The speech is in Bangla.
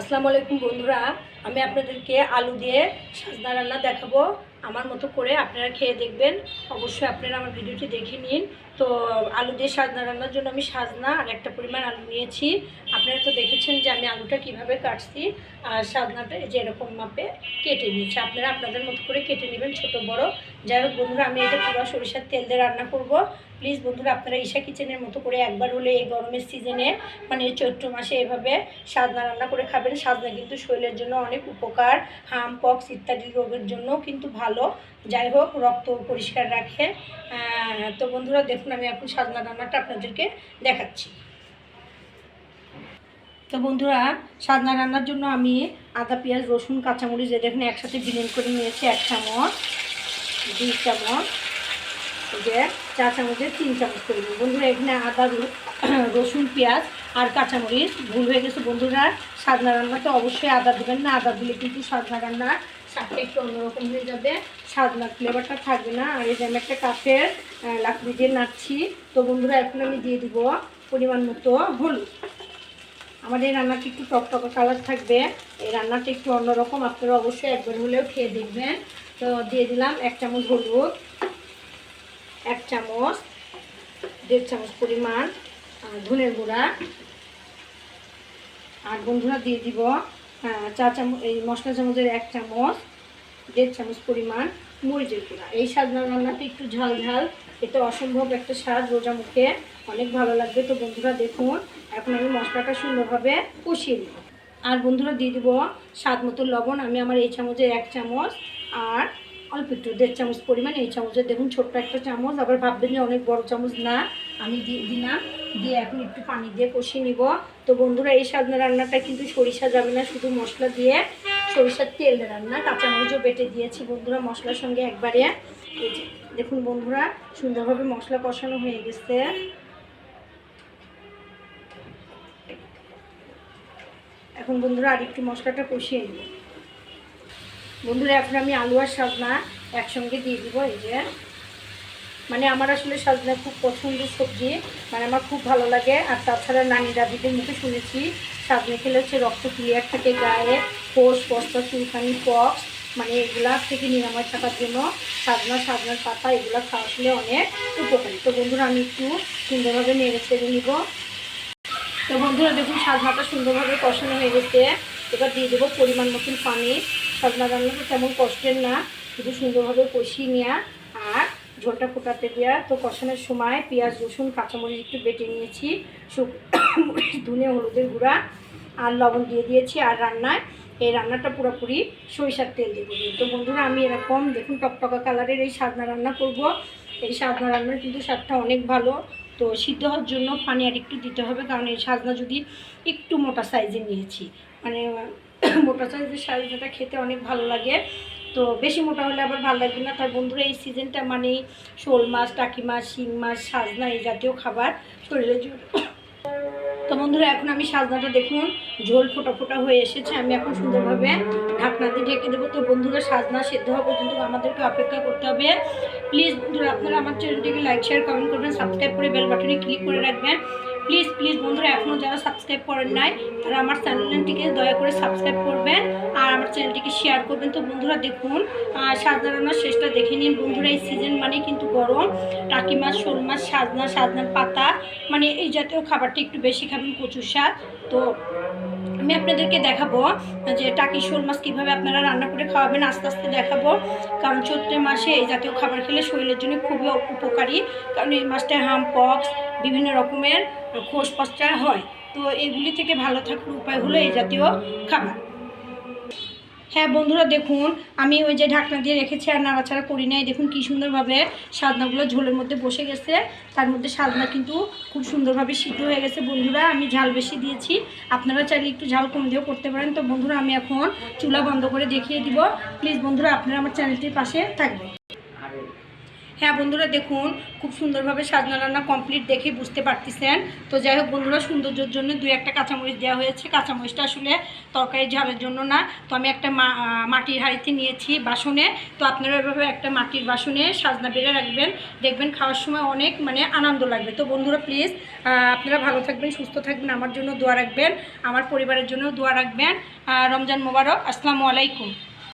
আসসালামু আলাইকুম বন্ধুরা আমি আপনাদেরকে আলু দিয়ে সাজনা রান্না দেখাবো। আমার মতো করে আপনারা খেয়ে দেখবেন। অবশ্যই আপনারা আমার ভিডিওটি দেখে নিন। তো, আলু দিয়ে সাজনা রান্নার জন্য আমি সাজনা আর একটা পরিমাণ আলু নিয়েছি। আপনারা তো দেখেছেন যে আমি আলুটা কীভাবে কাটছি আর সাজনাটা যে এরকম মাপে কেটে নিয়েছি। আপনারা আপনাদের মতো করে কেটে নেবেন ছোট, বড়। যাই হোক বন্ধুরা, আমি এটা পুরো সরিষার তেল দিয়ে রান্না করব। প্লিজ বন্ধুরা, আপনারা ঈশা কিচেনের মতো করে একবার হলে এই গরমের সিজনে মানে চৈত্র মাসে এভাবে সাজনা রান্না করে খাবেন। সাজনা কিন্তু শরীরের জন্য অনেক উপকার। হাম, পক্স ইত্যাদি রোগের জন্য কিন্তু ভালো। যাই হোক, রক্ত পরিষ্কার রাখে। তো বন্ধুরা, দেখুন, আমি এখন সাজনা রান্নাটা আপনাদেরকে দেখাচ্ছি। তো বন্ধুরা, সাজনা রান্নার জন্য আমি আদা, পেঁয়াজ, রসুন, কাঁচামরিচ দেখুন, একসাথে ব্লেন্ড করে নিয়েছি এক চামচ, দুই চামচ যে চা চামচের তিন চামচ করে দিন বন্ধুরা, এখানে আদা রসুন, পেঁয়াজ আর কাঁচামরিচ ভুল হয়ে গেছে। বন্ধুরা, সাজনা রান্নাতে অবশ্যই আদা দেবেন না। আদা দিলে কিন্তু সাজনা রান্নার স্বাদটা একটু অন্যরকম হয়ে যাবে। সাজনার ফ্লেভারটা থাকবে না। আর এই আমি একটা কাঠের লাকড়ি দিয়ে নাড়ছি। তো বন্ধুরা, এখন আমি দিয়ে দিব পরিমাণ মতো হলুদ। আমাদের এই রান্নাটা একটু টকটকা কালার থাকবে। এই রান্নাটা একটু অন্যরকম। আপনারা অবশ্যই একবার হলেও খেয়ে দেখবেন। তো দিয়ে দিলাম এক চামচ হলুদ, এক চামচ, দেড় চামচ পরিমাণ ধনের গুঁড়া। আর বন্ধুরা, দিয়ে দিব চা চামচ, এই মশলা চামচের এক চামচ, দেড় চামচ পরিমাণ মরিচের গুঁড়া। এই সাজনা রান্নাটা একটু ঝাল ঝাল এটা অসম্ভব একটা স্বাদ রোজা মুখে অনেক ভালো লাগবে। তো বন্ধুরা, দেখুন, এখন আমি মশলাটা সুন্দরভাবে কষিয়ে নিব। আর বন্ধুরা, দিয়ে দিব স্বাদ মতো লবণ। আমি আমার এই চামচের এক চামচ আর অল্প একটু দেড় চামচ পরিমাণ এই চামচের। দেখুন, ছোট্ট একটা চামচ, আবার ভাববেন যে অনেক বড় চামচ না। আমি দিয়ে দিলাম। দিয়ে এখন একটু পানি দিয়ে কষিয়ে নিব। তো বন্ধুরা, এই সাজনা রান্নাটা কিন্তু সরিষা যাবে না, শুধু মশলা দিয়ে। সরিষার তেল রান্না, কাঁচামরিচও বেটে দিয়েছি বন্ধুরা মশলার সঙ্গে একবারে। দেখুন বন্ধুরা, সুন্দরভাবে মশলা কষানো হয়ে গেছে। এখন বন্ধুরা আর একটু মশলাটা কষিয়ে নেব। বন্ধুরা, এখন আমি আলু আর সাজনা একসঙ্গে দিয়ে দিব, এই যে। মানে আমার আসলে সাজনা খুব পছন্দের সবজি মানে আমার খুব ভালো লাগে। আর তাছাড়া নানি দাদিদের মুখে শুনেছি, সাজনা খেলে হচ্ছে রক্ত ক্লিয়ার থাকে গায়ে, কোষ পস্তা চুলকানি পক্স মানে এগুলা থেকে নিরাময় থাকার জন্য সাজনা, সাজনার পাতা এগুলো খাওয়া আসলে অনেক উপকারী। তো বন্ধুরা, আমি একটু সুন্দরভাবে নেড়ে ছেড়ে নিব। তো বন্ধুরা, দেখুন, সাজনাটা সুন্দরভাবে কষানো হয়ে গেছে। এবার দিয়ে দেবো পরিমাণ মতন পানি। সাজনা রান্নাটা তেমন কষ্টের না, শুধু সুন্দরভাবে কষিয়ে নেওয়া আর ঝোলটা ফোটাতে দেওয়া তো কষানোর সময় পেঁয়াজ, রসুন, কাঁচামরিচ একটু বেটে নিয়েছি ধনে হলুদের গুঁড়া আর লবণ দিয়ে দিয়েছি আর রান্নায় এই রান্নাটা পুরোপুরি সরিষার তেল দিয়ে দেবো তো বন্ধুরা, আমি এরকম দেখুন টকটকা কালারের এই সাজনা রান্না করব। এই সাজনা রান্নার কিন্তু স্বাদটা অনেক ভালো। তো সিদ্ধ হওয়ার জন্য পানি আর একটু দিতে হবে, কারণ এই সাজনা যদি একটু মোটা সাইজের নিয়েছি মানে মোটা সাইজের সাজনাটা খেতে অনেক ভালো লাগে। তো বেশি মোটা হলে আবার ভালো লাগবে না। তার বন্ধুরা, এই সিজনটা মানে শোল মাছ, টাকি মাছ, শিং মাছ, সাজনা এই জাতীয় খাবার শরীরের জন্য। তো বন্ধুরা, এখন আমি সাজনাটা দেখুন, ঝোল ফোটা ফোটা হয়ে এসেছে। আমি এখন সুন্দরভাবে ঢাকনা দিয়ে ঢেকে দেবো। তো বন্ধুরা, সাজনা সেদ্ধ হওয়া পর্যন্ত আমাদেরকে অপেক্ষা করতে হবে। প্লিজ বন্ধুরা, আপনারা আমার চ্যানেলটিকে লাইক, শেয়ার, কমেন্ট করবেন। সাবস্ক্রাইব করে বেল বাটনে ক্লিক করে রাখবেন। প্লিজ প্লিজ বন্ধুরা এখনও যারা সাবস্ক্রাইব করেন নাই তারা আমার চ্যানেলটিকে দয়া করে সাবস্ক্রাইব করবেন আর আমার চ্যানেলটিকে শেয়ার করবেন। তো বন্ধুরা দেখুন আহ, সাজনা রান্নার শেষটা দেখে নিন। বন্ধুরা এই সিজন মানে কিন্তু গরম। টাকি মাছ শোল মাছ সাজনা সাজনার পাতা মানে এই জাতীয় খাবারটা একটু বেশি খাবেন কচুর শাক। তো আমি আপনাদেরকে দেখাবো যে টাকি শোল মাছ কীভাবে আপনারা রান্না করে খাওয়াবেন আস্তে আস্তে দেখাবো। কারণ চৈত্র মাসে এই জাতীয় খাবার খেলে শরীরের জন্য খুবই উপকারী। কারণ এই মাছটায় হাম পক্স বিভিন্ন রকমের খোস পচা হয়, তো এগুলি থেকে ভালো থাকার উপায় হলো এই জাতীয় খাবার। হ্যাঁ বন্ধুরা, দেখুন, আমি ওই যে ঢাকনা দিয়ে রেখেছি আর নাড়াচাড়া করি নাই। দেখুন কী সুন্দরভাবে সাজনাগুলো ঝোলের মধ্যে বসে গেছে। তার মধ্যে সাজনা কিন্তু খুব সুন্দরভাবে সিদ্ধ হয়ে গেছে। বন্ধুরা, আমি ঝাল বেশি দিয়েছি। আপনারা চাইলে একটু ঝাল কম দিয়েও করতে পারেন। তো বন্ধুরা, আমি এখন চুলা বন্ধ করে দেখিয়ে দিব। প্লিজ বন্ধুরা, আপনারা আমার চ্যানেলটির পাশে থাকবেন। হ্যাঁ বন্ধুরা দেখুন, খুব সুন্দরভাবে সাজনা রান্না কমপ্লিট দেখে বুঝতে পারতেছেন। তো যাই হোক বন্ধুরা, সৌন্দর্যের জন্য দুই একটা কাঁচামরিচ দেওয়া হয়েছে। কাঁচামরিচটা আসলে তরকারি ঝালের জন্য না। তো আমি একটা মাটির হাঁড়িতে নিয়েছি বাসনে। তো আপনারা এভাবে একটা মাটির বাসনে সাজনা বেড়ে রাখবেন। দেখবেন খাওয়ার সময় অনেক মানে আনন্দ লাগবে। তো বন্ধুরা প্লিজ আপনারা ভালো থাকবেন, সুস্থ থাকবেন। আমার জন্য দোয়া রাখবেন, আমার পরিবারের জন্য দোয়া রাখবেন। রমজান মোবারক। আসসালামু আলাইকুম।